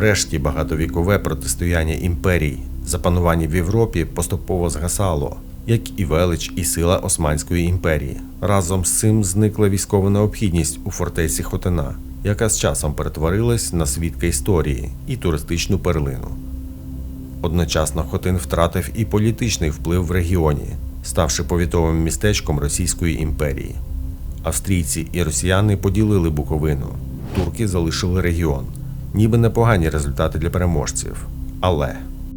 Врешті багатовікове протистояння імперій, запанування в Європі поступово згасало, як і велич і сила Османської імперії. Разом з цим зникла військова необхідність у фортеці Хотина, яка з часом перетворилась на свідка історії і туристичну перлину. Одночасно Хотин втратив і політичний вплив в регіоні, ставши повітовим містечком Російської імперії. Австрійці і росіяни поділили Буковину, турки залишили регіон. Ніби непогані результати для переможців. Але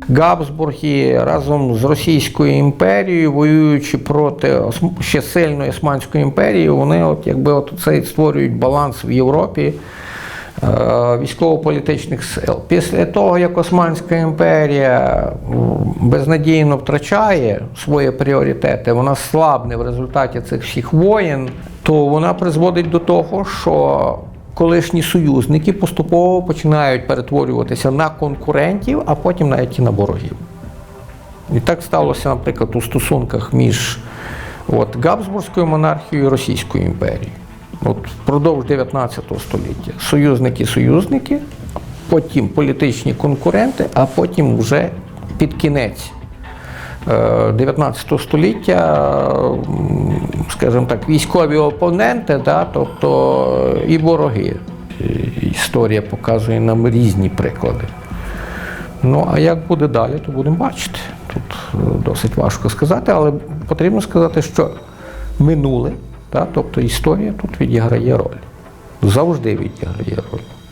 Габсбурги разом з Російською імперією, воюючи проти ще сильної Османської імперії, вони от якби от цей створюють баланс в Європі е, військово-політичних сил. Після того, як Османська імперія безнадійно втрачає свої пріоритети, вона слабне в результаті цих всіх воєн, то вона призводить до того, що колишні союзники поступово починають перетворюватися на конкурентів, а потім навіть і на ворогів. І так сталося, наприклад, у стосунках між от, Габсбурзькою монархією і Російською імперією. От впродовж 19 століття союзники-союзники, потім політичні конкуренти, а потім вже під кінець 19 століття, скажімо так, військові опоненти, да, тобто і вороги. Історія показує нам різні приклади. Ну, а як буде далі, то будемо бачити. Тут е, досить важко сказати, але потрібно сказати, що минуле, та, тобто історія тут відіграє роль. Завжди відіграє роль.